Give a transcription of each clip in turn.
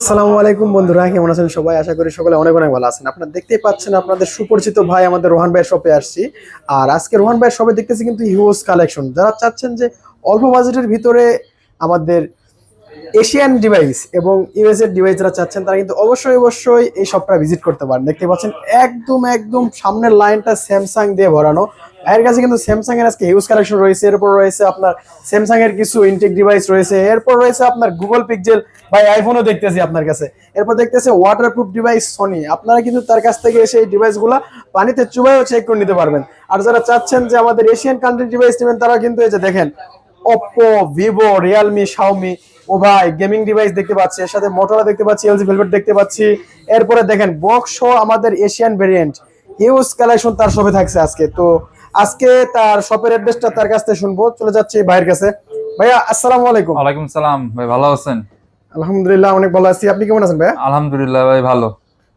আসসালামু আলাইকুম বন্ধুরা, কেমন আছেন সবাই? আশা করি সকলে অনেক অনেক ভালো আছেন। আপনারা দেখতেই পাচ্ছেন আপনাদের সুপরিচিত ভাই আমাদের রোহান ভাইয়ের শপে আসছি। আর আজকে রোহান ভাইয়ের শপে দেখতেছি কিন্তু হিউজ কালেকশন যারা চাচ্ছেন যে অল্প বাজেটের ভিতরে আমাদের এশিয়ান ডিভাইস এবং ইউএস এর ডিভাইস যারা চাচ্ছেন, তারা কিন্তু অবশ্যই অবশ্যই এই শপটা ভিজিট করতে পারেন। দেখতে পাচ্ছেন, একদম একদম সামনের লাইনটা স্যামসাং দিয়ে ভরানো। ভাইয়ের কাছে কিন্তু স্যামসাং এর আজকে হিউজ কালেকশন রয়েছে। এরপর রয়েছে আপনার স্যামসাং এর কিছু ইনটেক ডিভাইস রয়েছে। এরপর রয়েছে আপনার গুগল পিক্সেল ভাই আইফোনও দেখতেছি আপনার কাছে। এরপর দেখতেছে ওয়াটারপ্রুফ ডিভাইস সনি আপনারা কিন্তু তার কাছ থেকে এসে এই ডিভাইসগুলো পানিতে চুবাইও চেক করে নিতে পারবেন। আর যারা চাচ্ছেন যে আমাদের এশিয়ান কান্ট্রি ডিভাইস নেবেন তারা কিন্তু এই যে দেখেন ওপ্পো ভিভো রিয়েলমি শাওমি ও ভাই গেমিং ডিভাইস দেখতে পাচ্ছি এর সাথে মোটরলা দেখতে পাচ্ছি এলজি ভেলভেট দেখতে পাচ্ছি। এরপরে দেখেন বক্স আমাদের এশিয়ান ভেরিয়েন্ট হিউজ কালেকশন তার শপে থাকছে আজকে। তো আজকে তার শপের অ্যাড্রেসটা তার কাছ থেকে শুনব। চলে যাচ্ছি ভাইয়ের কাছে। ভাইয়া আসসালামু আলাইকুম। ওয়ালাইকুম সালাম ভাই ভালো আছেন? আলহামদুলিল্লাহ অনেক ভালো আছি। আপনি কেমন আছেন ভাইয়া? আলহামদুলিল্লাহ ভাই ভালো।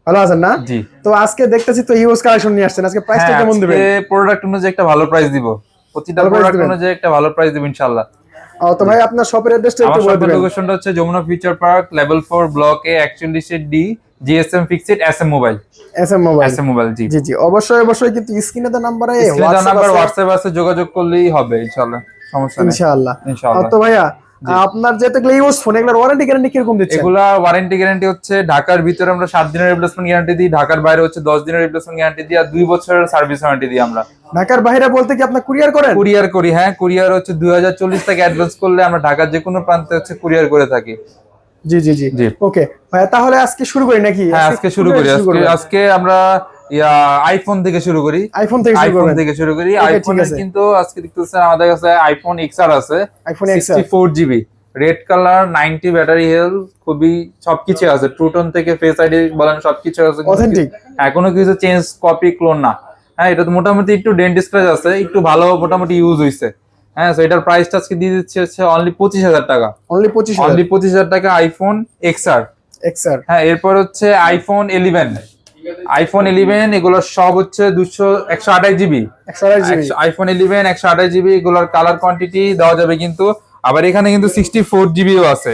ভালো আছেন না? জি। তো আজকে দেখতেছি তো হিউজ কালেকশন নিয়ে আসছেন। আজকে প্রাইসটা হ্যাঁ, কেমন দিবেন? প্রোডাক্ট অনুযায়ী একটা ভালো প্রাইস দিব। প্রতিটা প্রোডাক্ট অনুযায়ী একটা ভালো প্রাইস দিব ইনশাআল্লাহ। তো ভাই আপনার শপের অ্যাড্রেসটা একটু বলে দিবেন। লোকেশনটা হচ্ছে Jamuna future park level 4 block A 41 D GSM fixed SM mobile SM mobile SM mobile জি। জি জি অবশ্যই অবশ্যই কিন্তু স্ক্রিনে তো নাম্বারে স্ক্রিনে নাম্বার হোয়াটসঅ্যাপ আছে। যোগাযোগ করলেই হবে ইনশাআল্লাহ। সমস্যা নেই। ইনশাআল্লাহ। ইনশাআল্লাহ। তো ভাইয়া আপনার যেহেতু এগুলো ইউজ ফোন এগুলোর ওয়ারেন্টি গ্যারান্টি কীরকম দিচ্ছেন এগুলা ওয়ারেন্টি গ্যারান্টি হচ্ছে ঢাকার ভিতরে আমরা সাত দিনের রিপ্লেসমেন্ট গ্যারান্টি দিই ঢাকার বাইরে হচ্ছে দশ দিনের রিপ্লেসমেন্ট গ্যারান্টি দিই আর দুই বছরের সার্ভিস ওয়ারেন্টি দিই আমরা। ঢাকার বাইরে বলতে কি আপনার কুরিয়ার করেন? কুরিয়ার করি হ্যাঁ কুরিয়ার হচ্ছে দুই হাজার চল্লিশ টাকা অ্যাডভান্স করলে আমরা ঢাকার যে কোনো প্রান্তে হচ্ছে কুরিয়ার করে থাকি। জি জি জি। ওকে ভাইয়া তাহলে আজকে শুরু করি নাকি? হ্যাঁ আজকে শুরু করি। আজকে আজকে আমরা আইফোন থেকে শুরু করি। আইফোন থেকে শুরু আইফোন থেকে শুরু করি। আইফোন কিন্তু আজকে দেখতেছেন আমাদের কাছে আইফোন এক্সআর আছে iPhone sixty four GB red colour ninety battery health খুবই সবকিছু আছে। ট্রুটন থেকে ফেস আইডি বলেন সবকিছু আছে কোনো Authentic? কিছু- চেঞ্জ কপি ক্লোন না। হ্যাঁ এটা তো মোটামুটি একটু ডেন্ট স্ক্র্যাচ আছে একটু ভালো মোটামুটি ইউজ হইছে। হ্যাঁ তো এটার প্রাইসটা আজকে দিয়ে দিচ্ছে হচ্ছে অনলি পঁচিশ হাজার টাকা। অনলি পঁচিশ অনলি পঁচিশ হাজার টাকা আইফোন এক্সআর এক্সআর হ্যাঁ এরপর হচ্ছে আইফোন ইলেভেন আইফোন ইলেভেন এগুলো সব হচ্ছে দুশো একশো আঠাশ জিবি একশো আঠাশ জিবি আইফোন ইলেভেন একশো আঠাশ জিবি এগুলোর কালার কোয়ান্টিটি দেওয়া যাবে কিন্তু আবার এখানে কিন্তু সিক্সটি ফোর জিবিও আছে।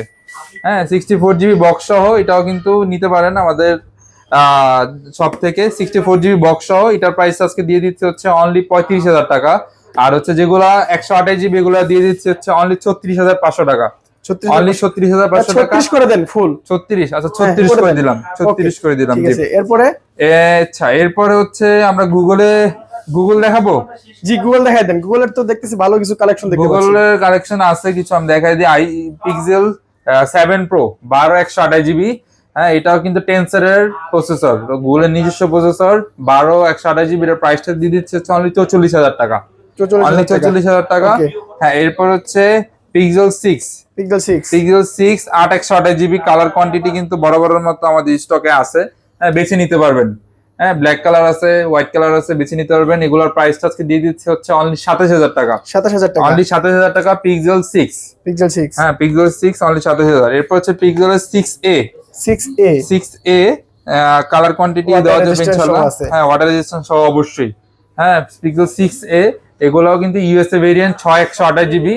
হ্যাঁ সিক্সটি ফোর জিবি বক্স সহ এটাও কিন্তু নিতে পারেন আমাদের সব থেকে। সিক্সটি ফোর জিবি বক্স সহ এটার প্রাইস আজকে দিয়ে দিচ্ছে হচ্ছে অনলি পঁয়ত্রিশ হাজার টাকা। আর হচ্ছে যেগুলা একশো আঠাশ জিবি এগুলো দিয়ে দিচ্ছে হচ্ছে অনলি ছত্রিশ হাজার পাঁচশো টাকা। করে দেন ফুল আচ্ছা করে করে দিলাম করে দিলাম ঠিক জি। আছে এরপরে? আচ্ছা এরপরে হচ্ছে আমরা গুগলে গুগল দেখাবো? জি গুগল দেখাই দেন। গুগলের তো দেখতেছি ভালো কিছু কালেকশন দেখতে গুগলের কালেকশন আছে কিছু আমি দেখাই দিই। আই পিক্সেল সেভেন প্রো বারো একশো আঠাশ জিবি হ্যাঁ এটাও কিন্তু টেন্সারের প্রসেসর গুগলের নিজস্ব প্রসেসর বারো একশো আঠাশ জিবি এর প্রাইসটা দিয়ে দিচ্ছে অনলি চৌচল্লিশ হাজার টাকা। অনলি চৌচল্লিশ হাজার টাকা। হ্যাঁ এরপর হচ্ছে pixel six pixel six pixel six আট একশো আঠাশ জিবি কালার কোয়ান্টিটি কিন্তু বরাবরের মতো আমাদের স্টকে আছে। হ্যাঁ বেছে নিতে পারবেন। হ্যাঁ ব্ল্যাক কালার আছে হোয়াইট কালার আছে বেছে নিতে পারবেন। এগুলোর প্রাইসটা আজকে দিয়ে দিচ্ছে হচ্ছে অনলি সাতাশ হাজার টাকা। সাতাশ হাজার টাকা। অনলি সাতাশ হাজার টাকা পিক্সেল সিক্স পিক্সেল সিক্স হ্যাঁ পিক্সেল সিক্স অনলি সাতাশ হাজার। এরপর হচ্ছে Pixel six A six A six A colour quantity দেওয়া যাবে ইনশাল্লাহ হ্যাঁ ওয়াটার রেজিস্ট্যান্স সহ অবশ্যই। হ্যাঁ পিক্সেল সিক্স এ এগুলোও কিন্তু ইউএসএ ভেরিয়েন্ট ছয় একশো আঠাশ জিবি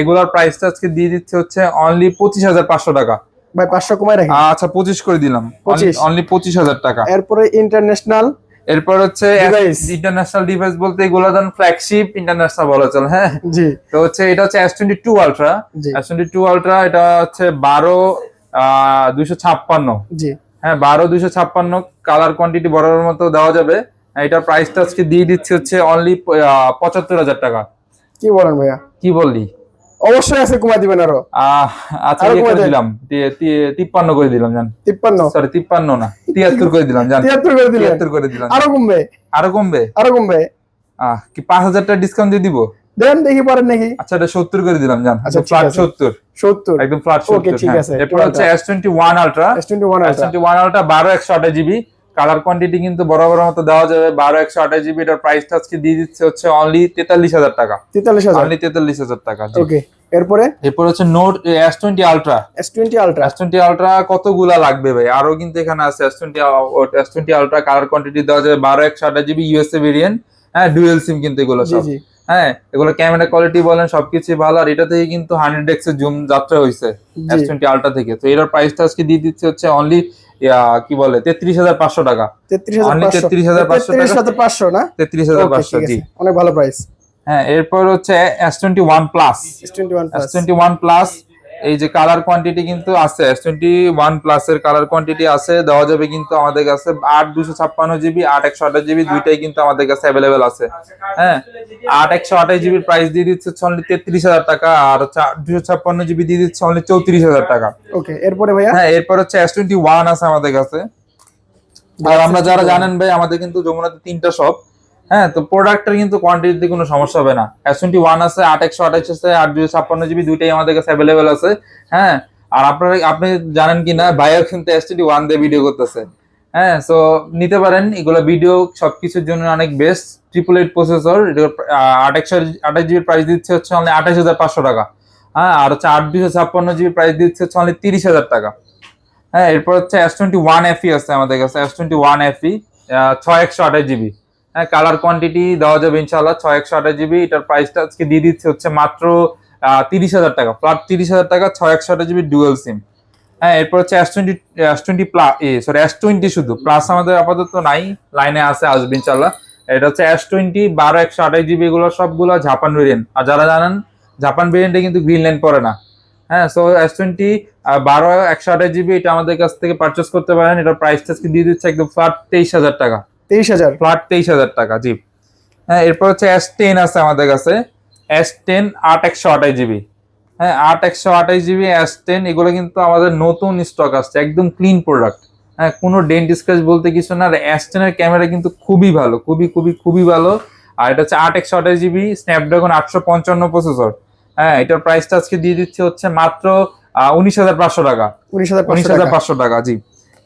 এগুলোর প্রাইসটা আজকে দিয়ে দিচ্ছে হচ্ছে অনলি পঁচিশ হাজার পাঁচশো টাকা। ভাই পাঁচশো কমাই রাখি আচ্ছা পঁচিশ করে দিলাম। অনলি পঁচিশ হাজার টাকা। এরপরে ইন্টারন্যাশনাল এরপর হচ্ছে ইন্টারন্যাশনাল ডিভাইস বলতে এগুলো ধরুন ফ্ল্যাগশিপ ইন্টারন্যাশনাল বলা চলে হ্যাঁ। জি। তো হচ্ছে এটা হচ্ছে S twenty two Ultra S twenty two Ultra এটা হচ্ছে বারো দুইশো ছাপ্পান্ন। জি। হ্যাঁ বারো দুইশো ছাপ্পান্ন। কালার কোয়ান্টিটি বড় মতো দেওয়া যাবে। এটার প্রাইসটা আজকে দিয়ে দিচ্ছে হচ্ছে অনলি পঁচাত্তর হাজার টাকা। কি বলেন ভাইয়া? কি বললি? অবশ্যই আছে কমাই দিবেন আরও। আচ্ছা ইয়ে করে দিলাম। তিপ্পান্ন করে দিলাম জান। তিপ্পান্ন? সরি তিপ্পান্ন না তিয়াত্তর করে দিলাম জান। তিয়াত্তর করে দিলেন। তিয়াত্তর করে দিলাম। আরও কমবে? আরও কমবে? আরও কমবে। আহ কি পাঁচ হাজার টাকা ডিসকাউন্ট দিয়ে দিব? দেন দেখি পারেন নাকি। আচ্ছা এটা সত্তর করে দিলাম জান। আচ্ছা, ফ্ল্যাট। সত্তর। সত্তর। একদম ফ্ল্যাট Okay, সত্তর ঠিক হ্যাঁ। আছে, এরপর হচ্ছে। S twenty one Ultra S twenty one Ultra বারো একশো আঠাশ জিবি কালার কোয়ান্টিটি কিন্তু বরাবর মতো দেওয়া যাবে। বারো একশো আঠাশ জিবি এটার প্রাইসটা আজকে দিয়ে দিচ্ছে হচ্ছে অনলি তেতাল্লিশ হাজার টাকা। তেতাল্লিশ হাজার? অনলি তেতাল্লিশ হাজার টাকা। ওকে এরপরে? এরপর হচ্ছে Note S twenty Ultra S twenty Ultra S twenty Ultra কতগুলা লাগবে ভাই? আরও কিন্তু এখানে আছে S twenty S twenty Ultra colour quantity দেওয়া যাবে বারো একশো আঠাশ জিবি ইউএসএ ভেরিয়েন্ট হ্যাঁ ডুয়েল সিম কিন্তু এগুলো সব। হ্যাঁ এগুলো ক্যামেরা কোয়ালিটি বলেন সবকিছু ভালো। আর এটা থেকে কিন্তু হান্ড্রেড এক্সের জুম যাত্রা হয়েছে। এস টোয়েন্টি আলট্রা থেকে। তো এটার প্রাইসটা আজকে দিয়ে দিচ্ছে হচ্ছে অনলি কি বলে তেত্রিশ হাজার পাঁচশো টাকা। তেত্রিশ হাজার পাঁচশো। 33,500 পাঁচশো না? তেত্রিশ হাজার পাঁচশো জি। অনেক ভালো প্রাইস হ্যাঁ এরপর হচ্ছে S twenty one plus S S twenty one plus এই যে কালার কোয়ান্টিটি কিন্তু আছে এস টোয়েন্টি ওয়ান প্লাস এর কালার কোয়ান্টিটি আছে দেওয়া যাবে কিন্তু আমাদের কাছে আট দুশো ছাপ্পান্ন জিবি আট একশো আঠাশ জিবি দুইটাই কিন্তু আমাদের কাছে অ্যাভেলেবেল আছে। হ্যাঁ আট একশো আঠাশ জিবির প্রাইস দিয়ে দিচ্ছে অনলি তেত্রিশ হাজার টাকা আর দুশো ছাপ্পান্ন জিবি দিয়ে দিচ্ছে অনলি চৌত্রিশ হাজার টাকা। ওকে এরপরে ভাইয়া? হ্যাঁ এরপর হচ্ছে এস টোয়েন্টি ওয়ান আছে আমাদের কাছে। আর আমরা যারা জানেন ভাই আমাদের কিন্তু যমুনাতে তিনটা শপ হ্যাঁ তো প্রোডাক্টের কিন্তু কোয়ান্টিটিতে কোনো সমস্যা হবে না। এস টোয়েন্টি ওয়ান আছে, আট একশো আঠাশ আছে, আট দুশো ছাপ্পান্ন জিবি দুইটাই আমাদের কাছে অ্যাভেলেবেল আছে। হ্যাঁ আর আপনারা, আপনি জানেন কি না ভাইয়া কিন্তু এস টোয়েন্টি ওয়ান দিয়ে ভিডিও করতেছে। হ্যাঁ সো নিতে পারেন, এগুলো ভিডিও সব কিছুর জন্য অনেক বেস্ট ট্রিপল এইট প্রসেসর আট একশো আঠাশ জিবির প্রাইস দিচ্ছে হচ্ছে অনলি আঠাশ হাজার পাঁচশো টাকা। হ্যাঁ আর হচ্ছে আট দুশো ছাপ্পান্ন জিবি প্রাইস দিচ্ছে হচ্ছে অনলি তিরিশ হাজার টাকা। হ্যাঁ এরপর হচ্ছে এস টোয়েন্টি ওয়ান এফি আছে আমাদের কাছে এস টোয়েন্টি ওয়ান এফি ছয় একশো আঠাশ জিবি হ্যাঁ কালার কোয়ান্টিটি দেওয়া যাবে ইনশাল্লাহ ছয় একশো আঠাশ জিবি এটার প্রাইসটা আজকে দিয়ে দিচ্ছে হচ্ছে মাত্র তিরিশ হাজার টাকা। ফ্ল্যাট তিরিশ হাজার টাকা, ছয় একশো আঠাশ জিবি ডুয়েল সিম হ্যাঁ এরপর হচ্ছে S twenty S twenty plus A sorry S twenty শুধু। প্লাস আমাদের আপাতত নাই লাইনে আছে, আসবে ইনশাল্লাহ এটা হচ্ছে এস টোয়েন্টি বারো একশো আঠাশ জিবি এগুলো সবগুলো জাপান ভেরিয়েন্ট আর যারা জানেন জাপান ভেরিয়েন্টে কিন্তু গ্রিন লাইন পড়ে না। হ্যাঁ সো এস টোয়েন্টি বারো একশো আঠাশ জিবি এটা আমাদের কাছ থেকে পারচেস করতে পারেন। এটার প্রাইসটা আজকে দিয়ে দিচ্ছে একদম ফ্ল্যাট তেইশ হাজার টাকা। তেইশ হাজার। ফ্ল্যাট তেইশ হাজার টাকা জি। হ্যাঁ এরপর হচ্ছে এস টেন আছে আমাদের কাছে। এস টেন আট একশো আঠাশ জিবি। হ্যাঁ আট একশো আঠাশ জিবি এস টেন এগুলো কিন্তু আমাদের নতুন স্টক আসছে একদম ক্লিন প্রোডাক্ট হ্যাঁ কোনো ডেন্ট স্ক্র্যাচ বলতে কিছু না আর এস টেনের ক্যামেরা কিন্তু খুবই ভালো খুবই খুবই খুবই ভালো। আর এটা হচ্ছে আট একশো আঠাশ জিবি স্ন্যাপড্রাগন আটশো পঞ্চান্ন প্রসেসর হ্যাঁ এটার প্রাইসটা আজকে দিয়ে দিচ্ছে হচ্ছে মাত্র উনিশ হাজার পাঁচশো টাকা। উনিশ হাজার উনিশ হাজার পাঁচশো টাকা জি।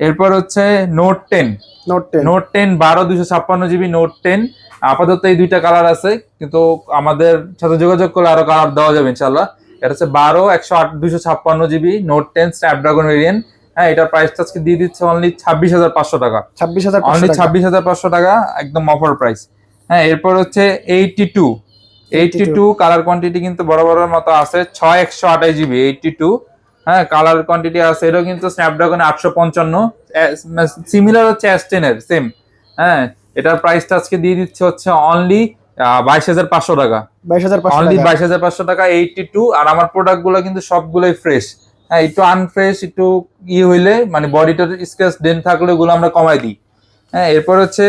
এরপর হচ্ছে Note ten Note ten Note ten বারো দুশো ছাপ্পান্ন জিবি নোট টেন আপাতত এই দুইটা কালার আছে কিন্তু আমাদের সাথে যোগাযোগ করলে আরও কালার দেওয়া যাবে ইনশাল্লাহ এটা হচ্ছে বারো একশো আট দুশো ছাপ্পান্ন GB Note ten Snapdragon variant হ্যাঁ এটার প্রাইসটা আজকে দিয়ে দিচ্ছে অনলি ছাব্বিশ হাজার পাঁচশো টাকা। ছাব্বিশ হাজার অনলি ছাব্বিশ হাজার পাঁচশো টাকা একদম অফার প্রাইস হ্যাঁ এরপর হচ্ছে eighty two eighty two colour quantity কিন্তু বড় বড় মতো আছে ছয় একশো আঠাশ জিবি এইটটি টু হ্যাঁ কালার কোয়ান্টিটি আছে এটাও কিন্তু স্ন্যাপড্রাগন আটশো পঞ্চান্ন। সিমিলার হচ্ছে এস টেনের সেম হ্যাঁ এটার প্রাইসটা আজকে দিয়ে দিচ্ছে হচ্ছে অনলি বাইশ হাজার পাঁচশো টাকা। অনলি বাইশ হাজার পাঁচশো টাকা এইটটি টু আর আমার প্রোডাক্টগুলো কিন্তু সবগুলোই ফ্রেশ হ্যাঁ একটু আনফ্রেশ একটু ই হইলে মানে বডিটার স্ক্র্যাচ ডেন থাকলে ওগুলো আমরা কমাই দিই। হ্যাঁ এরপর হচ্ছে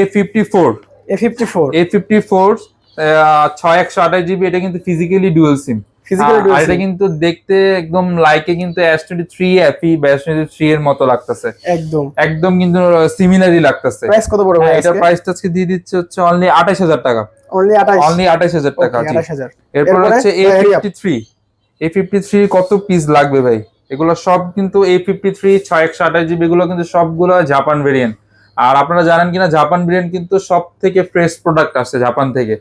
A fifty four A fifty four A fifty four ছয় একশো আঠাশ জিবি এটা কিন্তু ফিজিক্যালি ডুয়েল সিম আর এটা কিন্তু দেখতে একদম লাইকে কিন্তু এস টোয়েন্টি থ্রি এফি বা এস টোয়েন্টি থ্রি এর মতো লাগতেছে। একদম। একদম কিন্তু সিমিলারই লাগতেছে। প্রাইস কত পড়বে হ্যাঁ, এটার প্রাইসটা আজকে দিয়ে দিচ্ছে হচ্ছে অনলি আঠাশ হাজার টাকা। অনলি আঠাশ। অনলি আঠাশ হাজার টাকা জি। আঠাশ হাজার। এরপর হচ্ছে এ হ্যাঁ, fifty three A fifty three কত পিস লাগবে ভাই? এগুলো সব কিন্তু এ ফিফটি থ্রি ছয় একশো আঠাশ জিবি এগুলো কিন্তু সবগুলো জাপান ভেরিয়েন্ট আর আপনারা জানেন কিনা জাপান ভেরিয়েন্ট কিন্তু সব থেকে ফ্রেশ প্রোডাক্ট আসছে জাপান থেকে।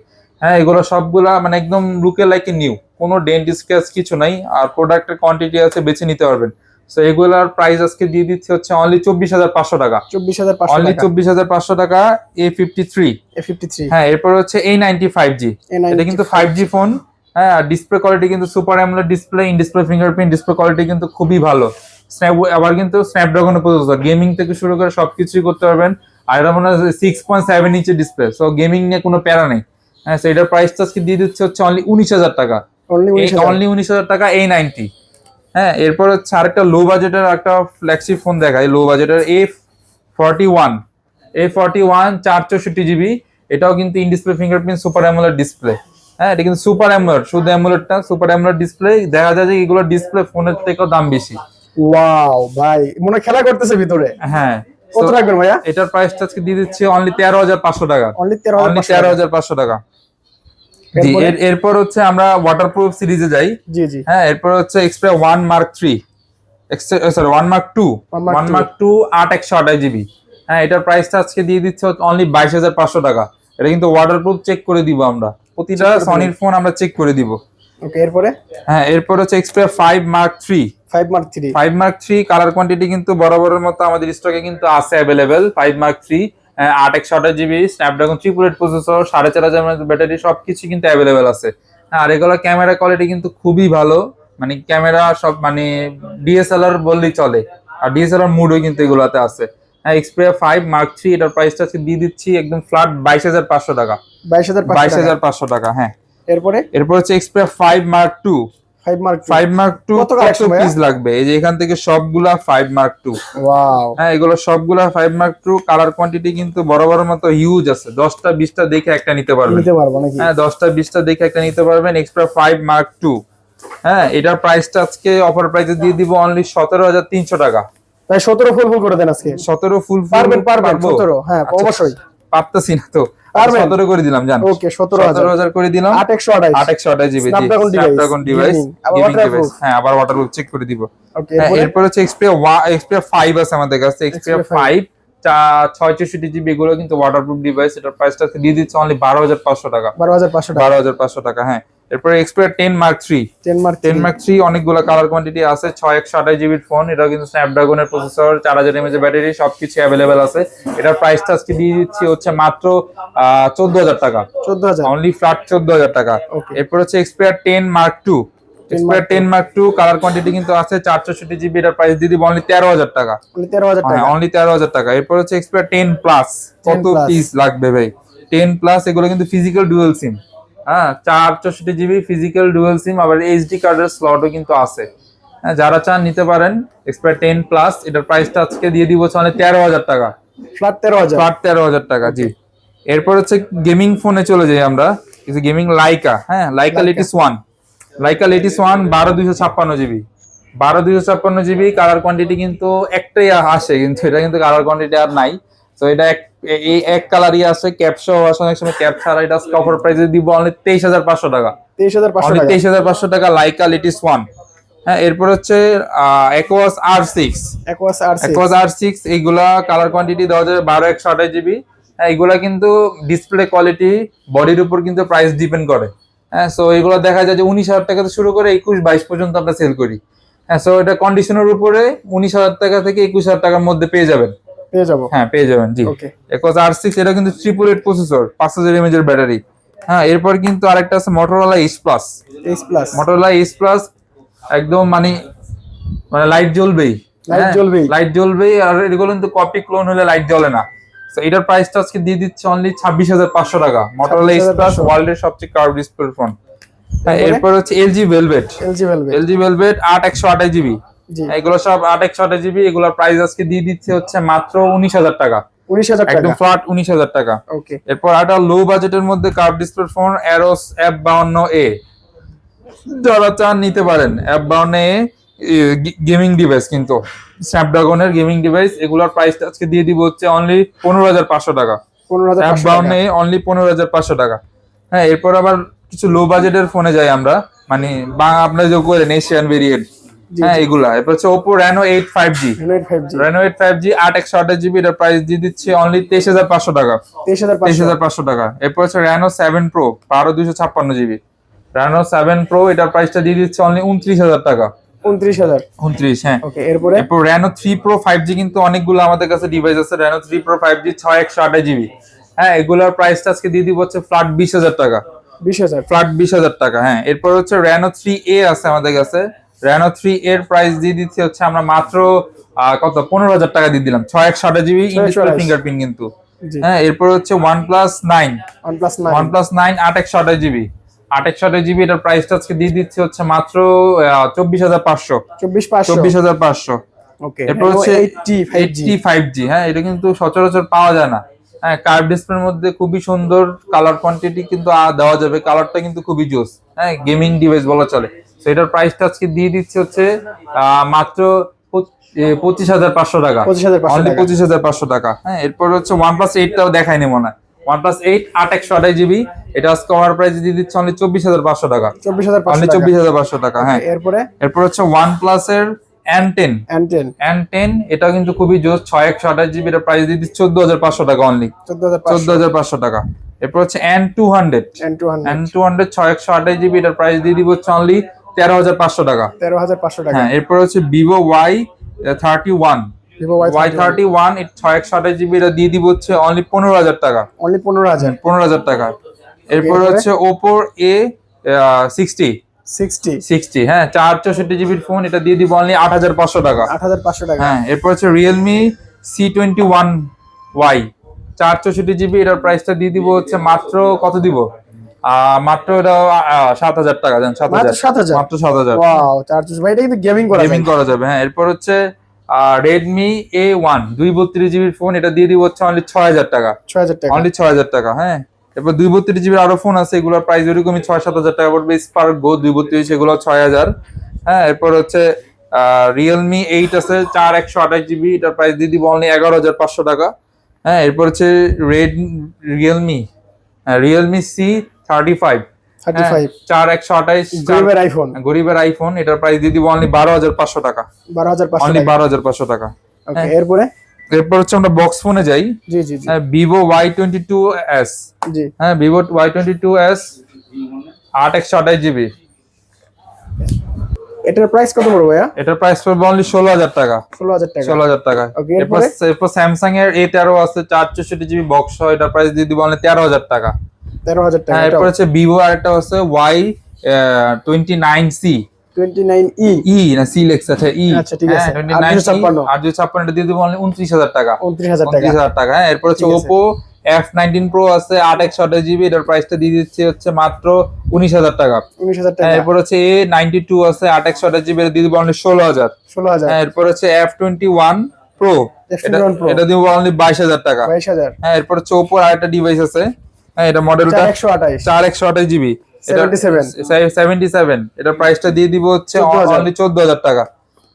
হ্যাঁ এগুলো সবগুলা মানে একদম লুকে লাইক নিউ কোনো ডেন্ট স্ক্র্যাচ কিছু নাই আর প্রোডাক্টের কোয়ান্টিটি আছে বেছে নিতে পারবেন। সো এগুলার প্রাইস আজকে দিয়ে দিচ্ছে হচ্ছে অনলি চব্বিশ হাজার পাঁচশো টাকা। চব্বিশ হাজার অনলি চব্বিশ হাজার পাঁচশো টাকা A fifty three A fifty three হ্যাঁ এরপর হচ্ছে এই নাইনটি ফাইভ জি এটা কিন্তু ফাইভ জি ফোন হ্যাঁ আর ডিসপ্লে কোয়ালিটি কিন্তু super AMOLED display in display fingerprint display quality কিন্তু খুবই ভালো। স্ন্যাপ আবার কিন্তু স্ন্যাপড্রাগনের প্রসেসর গেমিং থেকে শুরু করে সবকিছুই করতে পারবেন। আর এটা মনে হয় সিক্স পয়েন্ট সেভেন ইঞ্চের ডিসপ্লে সো গেমিং নিয়ে কোনো প্যারা নেই। হ্যাঁ সো এটার প্রাইসটা আজকে দিয়ে দিচ্ছে হচ্ছে অনলি উনিশ হাজার টাকা। অনলি উনিশ হাজার। টাকা এই নাইনটি হ্যাঁ এরপর হচ্ছে আরেকটা লো বাজেটের একটা ফ্ল্যাগশিপ ফোন দেখায় লো বাজেটের A forty one A forty one চার চৌষট্টি জিবি এটাও কিন্তু in display fingerprint super AMOLED display হ্যাঁ এটা কিন্তু সুপার অ্যামোলেড শুধু অ্যামোলেডটা সুপার অ্যামোলেড ডিসপ্লে দেখা যায় যে এগুলো ডিসপ্লে ফোনের থেকেও দাম বেশি। ওয়াও ভাই মনে খেলা করতেছে ভিতরে। হ্যাঁ কত রাখবেন ভাইয়া? এটার প্রাইসটা আজকে দিয়ে দিচ্ছি অনলি তেরো হাজার পাঁচশো টাকা। অনলি তেরো হাজার পাঁচশো টাকা। জি এরপর হচ্ছে আমরা ওয়াটারপ্রুফ সিরিজে যাই। জি জি। হ্যাঁ এরপর হচ্ছে Xperia one mark three sorry one mark two one. Mark two আট একশো আঠাশ জিবি হ্যাঁ এটার প্রাইসটা আজকে দিয়ে দিচ্ছে অনলি বাইশ হাজার পাঁচশো টাকা। এটা কিন্তু ওয়াটারপ্রুফ চেক করে দিব আমরা। প্রতিটা সনির ফোন আমরা চেক করে দিব। ওকে এরপরে? হ্যাঁ এরপর হচ্ছে Xperia five mark three five mark three five mark three colour quantity কিন্তু বড় বড়ের মতো আমাদের স্টকে কিন্তু আছে অ্যাভেলেবেল ফাইভ মার্ক থ্রি আট একশো আঠাশ জিবি স্ন্যাপড্রাগন ট্রিপুলেট প্রসেসর সাড়ে চার হাজার ব্যাটারি সবকিছু কিন্তু অ্যাভেলেবেল আছে। আর এগুলো ক্যামেরা কোয়ালিটি কিন্তু খুবই ভালো। মানে ক্যামেরা সব মানে ডিএসএলআর বললেই চলে। আর ডিএসএলআর মুডও কিন্তু এগুলাতে আছে। হ্যাঁ এক্সপ্রিয়া ফাইভ মার্ক থ্রি এটার প্রাইসটা আজকে দিয়ে দিচ্ছি একদম ফ্ল্যাট বাইশ হাজার পাঁচশো টাকা। বাইশ হাজার বাইশ হাজার পাঁচশো টাকা হ্যাঁ। এরপরে? এরপর হচ্ছে Xperia five mark two five mark five mark two কত কত collection ভাইয়া? পিস লাগবে। এই যে এখান থেকে সবগুলা ফাইভ মার্ক টু ওয়াও হ্যাঁ এগুলো সবগুলা five mark two colour quantity কিন্তু বড় বড় মতো হিউজ আছে। দশটা বিশটা দেখে একটা নিতে পারবেন। নিতে পারব নাকি? হ্যাঁ দশটা বিশটা দেখে একটা নিতে পারবেন। এক্সট্রা ফাইভ মার্ক টু হ্যাঁ এটার প্রাইসটা আজকে অফার প্রাইসে দিয়ে দিব অনলি সতেরো হাজার তিনশো টাকা। তাই সতেরো ফুল ফুল করে দেন আজকে। সতেরো ফুল পারবেন পারবেন সতেরো। হ্যাঁ আচ্ছা, অবশ্যই। পারতেছি না তো। সতেরো করে দিলাম জান। ওকে সতেরো হাজার। করে দিলাম। আট একশো আঠাইশ আট একশো আঠাশ জিবি Snapdragon ডিভাইস আবার waterproof। হ্যাঁ আবার ওয়াটারপ্রুফ চেক করে দিব। হ্যাঁ, এরপর হচ্ছে এক্সপিয়া এক্সপিয়া ফাইভ আছে আমাদের কাছে। Xperia ফাইভ ছয় চৌষট্টি জিবি এগুলো কিন্তু ওয়াটারপ্রুফ ডিভাইস এটার প্রাইসটা দিয়ে দিচ্ছে অনলি বারো হাজার পাঁচশো টাকা। বারো হাজার পাঁচশো বারো হাজার পাঁচশো টাকা হ্যাঁ। এরপরে Xperia ten mark three ten mark ten mark three অনেকগুলো কালার কোয়ান্টিটি আছে ছয় একশো আঠাশ জিবির ফোন এটা কিন্তু স্ন্যাপড্রাগনের প্রসেসর চার হাজার এমএচ ব্যাটারি সবকিছু অ্যাভেলেবেল আছে। এটার প্রাইসটা আজকে দিয়ে দিচ্ছি হচ্ছে মাত্র চোদ্দ হাজার টাকা। চোদ্দ হাজার। অনলি ফ্ল্যাট চোদ্দ হাজার টাকা। এরপর হচ্ছে Xperia ten mark two Xperia ten mark two colour quantity কিন্তু আছে চারশোষট্টি জিবি এটার প্রাইস দিয়ে দিব অনলি তেরো হাজার টাকা। তেরো হাজার হ্যাঁ টাকা অনলি তেরো হাজার টাকা। এরপর হচ্ছে এক্সপিয়ার টেন প্লাস কত 10 পিস লাগবে ভাই? টেন প্লাস এগুলো কিন্তু ফিজিক্যাল ডুয়েল সিম হ্যাঁ চার চৌষট্টি জিবি ফিজিক্যাল ডুয়েল সিম আবার এইচডি কার্ডের স্লটও কিন্তু আছে। হ্যাঁ যারা চান নিতে পারেন এক্সপিয়ার টেন প্লাস এটার প্রাইসটা আজকে দিয়ে দিব অনলি তেরো হাজার টাকা। ফ্ল্যাট তেরো হাজার। ফ্ল্যাট তেরো হাজার টাকা জি। এরপর হচ্ছে গেমিং ফোনে চলে যাই আমরা। কিছু গেমিং লাইকা হ্যাঁ লাইকা। লেটিস ওয়ান লাইকা লেটিস ওয়ান বারো দুইশো ছাপ্পান্ন জিবি বারো দুইশো ছাপ্পান্ন জিবি কালার কোয়ান্টিটি কিন্তু একটাই আসে কিন্তু এটা কিন্তু কালার কোয়ান্টিটি আর নাই। তো এটা এক এই এক কালারই আছে ক্যাপসো আছে অনেক সময় ক্যাপ ছাড়া এটা অফার প্রাইসে দিব অনলি তেইশ হাজার পাঁচশো টাকা। তেইশ হাজার পাঁচশো টাকা। তেইশ হাজার পাঁচশো টাকা লাইকা লেটিস ওয়ান হ্যাঁ এরপর হচ্ছে Aquos R six Aquos R six এইগুলা কালার কোয়ান্টিটি দেওয়া যাবে বারো একশো আঠাশ জিবি হ্যাঁ এইগুলা কিন্তু ডিসপ্লে কোয়ালিটি বডির উপর কিন্তু প্রাইস ডিপেন্ড করে। হ্যাঁ সো এগুলো দেখা যায় যে উনিশ হাজার টাকা থেকে শুরু করে একুশ বাইশ পর্যন্ত আমরা সেল করি। হ্যাঁ সো এটা কন্ডিশনের উপরে উনিশ হাজার টাকা থেকে একুশ হাজার টাকার মধ্যে পেয়ে যাবেন। পেয়ে যাব? হ্যাঁ পেয়ে যাবেন জি। আর সিক্স এটা কিন্তু ট্রিপল এইট প্রসেসর পাঁচ হাজার এমএজ এর ব্যাটারি হ্যাঁ এরপর কিন্তু আরেকটা আছে Motorola H plus H plus Motorola H plus একদম মানে মানে লাইট জ্বলবেই। Light জ্বলবেই। লাইট জ্বলবেই আর এগুলো কিন্তু কপি ক্লোন হলে লাইট জ্বলে না। তো এটার প্রাইসটা আজকে দিয়ে দিচ্ছে অনলি ছাব্বিশ হাজার পাঁচশো টাকা। মোটরোলা এইচ প্লাস ওয়ার্ল্ডের সবচেয়ে কার্ভ ডিসপ্লে ফোন তারপরে? এরপর হচ্ছে LG Velvet LG Velvet LG Velvet আট একশো আঠাশ জিবি এগুলো সব আট একশো জিবি এগুলোর প্রাইস আজকে দিয়ে দিচ্ছে হচ্ছে মাত্র উনিশ হাজার টাকা। উনিশ হাজার একদম টাকা। ফ্ল্যাট উনিশ হাজার টাকা। ওকে এরপর একটা লো বাজেটের মধ্যে curve display phone Arrows app বাউন্ন এ যারা চান নিতে পারেন অ্যাপ বাউন্ন এ গেমিং ডিভাইস কিন্তু। স্ন্যাপড্রাগনের গেমিং ডিভাইস এগুলোর প্রাইসটা আজকে দিয়ে দিব হচ্ছে অনলি পনেরো হাজার পাঁচশো টাকা। পনেরো হাজার অ্যাপ পাঁচশো বাউন্ন এ অনলি পনেরো হাজার পাঁচশো টাকা। হ্যাঁ এরপর আবার কিছু লো বাজেটের ফোনে যাই আমরা। মানে বা আপনার যে করেন এশিয়ান ভেরিয়েন্ট হ্যাঁ এগুলা। এরপর হচ্ছে Oppo Reno eight five G Reno eight five G Reno eight five G আট একশো আঠাশ জিবি এটার প্রাইস দিয়ে দিচ্ছে অনলি তেইশ হাজার পাঁচশো টাকা। তেইশ হাজার তেইশ পাঁচশো হাজার পাঁচশো টাকা। এরপর হচ্ছে র্যানো সেভেন প্রো বারো দুইশো ছাপ্পান্ন জিবি র্যানো সেভেন প্রো এটার প্রাইসটা দিয়ে দিচ্ছে অনলি উনত্রিশ হাজার টাকা। উনত্রিশ হাজার। উনত্রিশ হ্যাঁ। ওকে এরপরে? এরপর থ্রি প্রো ফাইভ জি কিন্তু অনেকগুলো আমাদের কাছে ডিভাইস আছে। আঠাশ জিবি হ্যাঁ এগুলোর প্রাইসটা আজকে দিয়ে দিব হচ্ছে ফ্ল্যাট বিশ হাজার টাকা। বিশ হাজার। ফ্ল্যাট বিশ হাজার টাকা হ্যাঁ। এরপর হচ্ছে র্যানো থ্রি এ আছে আমাদের কাছে। র্যানো থ্রি এর প্রাইস দিয়ে দিচ্ছি হচ্ছে আমরা মাত্র কত? পনেরো হাজার টাকা দিয়ে দিলাম। ছয় একশো আঠাশ জিবি ইন্ডিসপ্লে 628 ফিঙ্গারপ্রিন্ট কিন্তু। হ্যাঁ এরপর হচ্ছে one plus nine one plus nine আট একশো আঠাশ জিবি আট একশো আঠাশ জিবি এটার প্রাইসটা আজকে দিয়ে দিচ্ছে হচ্ছে মাত্র চব্বিশ হাজার পাঁচশো। চব্বিশ হাজার পাঁচশো। এরপর হচ্ছে এইটটি ফাইভ জি হ্যাঁ এটা কিন্তু সচরাচর পাওয়া যায় না। হ্যাঁ কার্ভ ডিসপ্লের মধ্যে খুবই সুন্দর কালার কোয়ান্টিটি কিন্তু দেওয়া যাবে। কালারটা কিন্তু খুবই জোস। হ্যাঁ গেমিং ডিভাইস বলা চলে। তো এটার প্রাইসটা আজকে দিয়ে দিচ্ছে হচ্ছে আহ, মাত্র পঁচিশ হাজার পাঁচশো টাকা। 25,500 অনলি টাকা। পঁচিশ হাজার পাঁচশো টাকা। হ্যাঁ এরপর হচ্ছে ওয়ান প্লাস এইটটাও দেখায়নি মনে হয়। ওয়ান প্লাস এইট আট একশো আঠাশ জিবি এটা আজকে ওভার প্রাইস দিয়ে দিচ্ছে অনলি চব্বিশ হাজার পাঁচশো টাকা। চব্বিশ হাজার চব্বিশ হাজার পাঁচশো টাকা হ্যাঁ। এরপরে? এরপর হচ্ছে ওয়ান এটা কিন্তু খুবই জোস ছয় একশো আঠাশ জিবি এটা প্রাইস দিয়ে দিচ্ছে চোদ্দ হাজার পাঁচশো টাকা অনলি চোদ্দ হাজার পাঁচশো। টাকা। এরপর হচ্ছে two hundred N two hundred N two hundred ছয় একশো আঠাশ জিবি এটার প্রাইস দিয়ে দিব হচ্ছে অনলি তেরো হাজার পাঁচশো টাকা। তেরো হাজার পাঁচশো টাকা। হ্যাঁ এরপর হচ্ছে Vivo Y thirty one Y thirty one ছয় একশো আঠাশ জিবি এটা দিয়ে দিব হচ্ছে অনলি পনেরো হাজার টাকা। অনলি পনেরো হাজার। পনেরো হাজার টাকা। এরপর হচ্ছে ওপোর এ সিক্সটি সিক্সটি সিক্সটি হ্যাঁ চার চৌষট্টি জিবির ফোন এটা দিয়ে দিব অনলি আট হাজার পাঁচশো টাকা। আট হাজার পাঁচশো টাকা। হ্যাঁ এরপর হচ্ছে Realme C twenty one Y চার চৌষট্টি জিবি এটার প্রাইসটা দিয়ে দিব হচ্ছে মাত্র কত দিব? মাত্র এটা সাত হাজার টাকা দেন সাত হাজার। সাত হাজার? মাত্র সাত হাজার। ওয়াও চার্জেস ভাই এটা কিন্তু গেমিং করা গেমিং করা যাবে হ্যাঁ এরপর হচ্ছে রেডমি এ ওয়ান দুই বত্রিশ জিবির ফোন এটা দিয়ে দিব হচ্ছে অনলি ছয় হাজার টাকা। ছয় হাজার টাকা। অনলি ছয় হাজার টাকা হ্যাঁ। এরপর দুই বত্রিশ জিবির আরও ফোন আছে এগুলোর প্রাইস ওরকমই ছয় সাত হাজার টাকা পড়বে স্পার্ক গো দুই বত্রিশ এগুলো ছয় হাজার। হ্যাঁ এরপর হচ্ছে রিয়েলমি এইট আছে চার একশো আঠাশ জিবি এটার প্রাইস দিয়ে দিব অনলি এগারো হাজার পাঁচশো টাকা। হ্যাঁ এরপর হচ্ছে red Realme Realme C thirty five thirty five চার একশো আঠাইশ গরিবের আইফোন গরিবের আইফোন এটার প্রাইস দিয়ে দিব অনলি বারো হাজার পাঁচশো টাকা। বারো হাজার অনলি বারো হাজার পাঁচশো টাকা। এরপরে? এরপর হচ্ছে আমরা বক্স ফোনে যাই। জি জি জি। Vivo Y twenty two S জি। হ্যাঁ Vivo Y twenty two S আট একশো আঠাশ জিবি এটার প্রাইস কত পড়বে ভাইয়া? এটার প্রাইস পড়বে অনলি টাকা। টাকা। এরপর? স্যামসাং এর আছে চার চৌষট্টি জিবি বক্স এটার প্রাইস দিয়ে দিব অনলি তেরো হাজার টাকা। তেরো হাজার টাকা হ্যাঁ এরপর হচ্ছে ভিভো আরেকটা আছে Y twenty nine C C লেক্স আছে ই আচ্ছা, ঠিক আছে। টোয়েন্টি নাইন 856 আট দুশো ছাপ্পান্ন। দিয়ে দিব অনলি উনত্রিশ হাজার টাকা। উনত্রিশ হাজার টাকা। উনত্রিশ হাজার টাকা হ্যাঁ এরপর হচ্ছে। ওপো এফ নাইনটিন প্রো আছে আট একশো আঠাশ জিবি এটার প্রাইসটা দিয়ে দিচ্ছে হচ্ছে মাত্র উনিশ হাজার টাকা। উনিশ হাজার হ্যাঁ টাকা এরপর হচ্ছে এ নাইনটি টু আছে আট একশো আঠাশ জিবি এটা দিয়ে দিব অনলি ষোলো হাজার। ষোলো হাজার। হ্যাঁ এরপর হচ্ছে F twenty one Pro F21 Pro। এটা দিব অনলি বাইশ হাজার টাকা। বাইশ হাজার। হ্যাঁ এরপর হচ্ছে ওপোর আরেকটা ডিভাইস আছে। হ্যাঁ এটা মডেলটা চার একশো আঠাইশ চার একশো আঠাশ জিবি 77 সেভেন্টি সেভেন এটা প্রাইসটা দিয়ে দিব হচ্ছে অনলি চোদ্দ হাজার টাকা।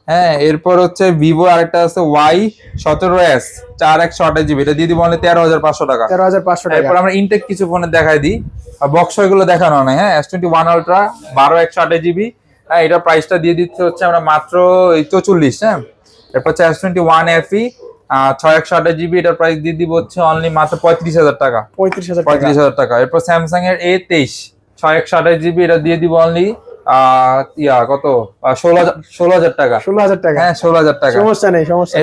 হ্যাঁ এরপর হচ্ছে ভিভো আরেকটা আছে ওয়াই সতেরো এস চার একশো আঠাশ জিবি এটা দিয়ে দিব অনলি তেরো হাজার পাঁচশো টাকা। তেরো হাজার পাঁচশো টাকা। এরপর আমরা ইনটেক কিছু ফোনে দেখাই দিই। বক্স এগুলো দেখানো নাই হ্যাঁ? এস টোয়েন্টি ওয়ান আলট্রা বারো একশো আঠাশ জিবি হ্যাঁ এটা প্রাইসটা দিয়ে দিচ্ছে হচ্ছে আমরা মাত্র এই চৌচল্লিশ হ্যাঁ? এরপর হচ্ছে এস টোয়েন্টি ওয়ান এফি ছয় একশো আঠাশ জিবি এটার প্রাইস দিয়ে দিব হচ্ছে অনলি মাত্র পঁয়ত্রিশ হাজার টাকা। পঁয়ত্রিশ হাজার টাকা। পঁয়ত্রিশ হাজার টাকা। এরপর স্যামসাং এর এ তেইশ। ছয় একশো আঠাশ জিবি এটা দিয়ে দিব অনলি ইয়া কত? ষোলো হাজার টাকা। ষোলো হাজার টাকা। হ্যাঁ ষোলো হাজার টাকা। সমস্যা নেই সমস্যা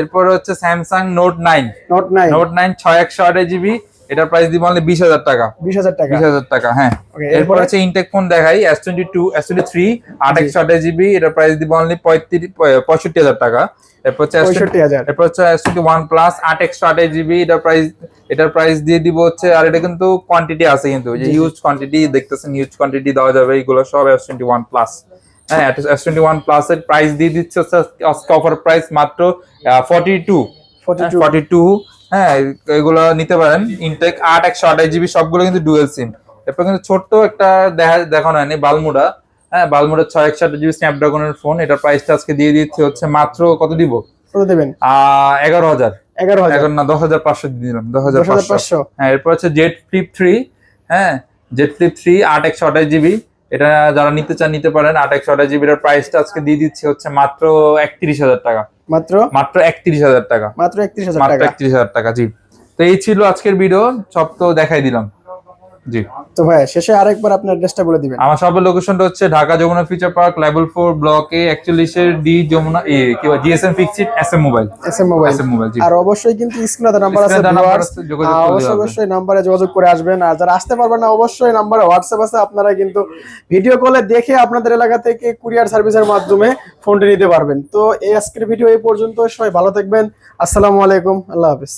এরপর হচ্ছে- Samsung Note nine Note nine Note nine ছয় একশো আঠাশ জিবি এটার প্রাইস দিব অনলি বিশ হাজার টাকা। বিশ হাজার টাকা। বিশ হাজার টাকা হ্যাঁ। এরপর ইনটেক ফোন দেখাই S twenty two S twenty three আট একশো আঠাশ জিবি এটার প্রাইস দিব অনলি পঁয়ত্রিশ পঁয়ষট্টি হাজার টাকা। এরপর হচ্ছে S20 পঁয়ষট্টি হাজার। এরপর হচ্ছে ওয়ান প্লাস আট একশো আঠাশ জিবি এটার প্রাইস এটার প্রাইস দিয়ে দিব হচ্ছে আর এটা কিন্তু কোয়ান্টিটি আছে কিন্তু যে হিউজ কোয়ান্টিটি দেখতেছেন হিউজ কোয়ান্টিটি দেওয়া যাবে এগুলো সব এস টোয়েন্টি ওয়ান প্লাস হ্যাঁ এস টোয়েন্টি ওয়ান প্লাস এর প্রাইস দিয়ে দিচ্ছে হচ্ছে অফার প্রাইস মাত্র two forty two forty two হ্যাঁ এগুলো নিতে পারেন ইনটেক আট একশো আঠাশ জিবি সবগুলো কিন্তু ডুয়েল সিম এরপর কিন্তু ছোট্ট একটা দেখা দেখানো হয়নি বালমুডা। হ্যাঁ বালমুডা ছয় একশো জিবি স্ন্যাপড্রাগনের ফোন। এটার প্রাইসটা আজকে দিয়ে দিচ্ছে হচ্ছে মাত্র কত দিব? কত দেবেন? আহ এগারো হাজার। এগারো হাজার। না দশ হাজার পাঁচশো দিলাম দশ হাজার পাঁচশো। পাঁচশো। হ্যাঁ এরপর হচ্ছে ফ্লিপ থ্রি হ্যাঁ ফ্লিপ থ্রি আট একশো আঠাশ জিবি। এটা যারা নিতে চান নিতে পারেন। আট একশো আঠাশ জিবির প্রাইসটা আজকে দিয়ে দিচ্ছে হচ্ছে মাত্র একত্রিশ হাজার টাকা। মাত্র? মাত্র একত্রিশ হাজার টাকা। মাত্র একত্রিশ হাজার মাত্র একত্রিশ হাজার টাকা জি। তো এই ছিল আজকের ভিডিও সব তো দেখাই দিলাম। জি। তো ভাই শেষে আরেকবার আপনার অ্যাড্রেসটা বলে দিবেন। আমার সবের লোকেশনটা হচ্ছে Dhaka Jamuna future park level four ব্লকে একচল্লিশের ডি যমুনা এ কি GSM fixed S M mobile S M mobile S M mobile জি। আর অবশ্যই কিন্তু স্ক্রিনে নাম্বার আছে যোগাযোগ অবশ্যই অবশ্যই নাম্বারে যোগাযোগ করে আসবেন। আর যারা আসতে পারবেন না অবশ্যই নাম্বারে হোয়াটসঅ্যাপ আছে আপনারা কিন্তু ভিডিও কলে দেখে আপনাদের এলাকা থেকে কুরিয়ার সার্ভিসের মাধ্যমে ফোনটি নিতে পারবেন। তো এই আজকের ভিডিও এই পর্যন্ত সবাই ভালো থাকবেন। আসসালামু আলাইকুম আল্লাহ হাফিজ।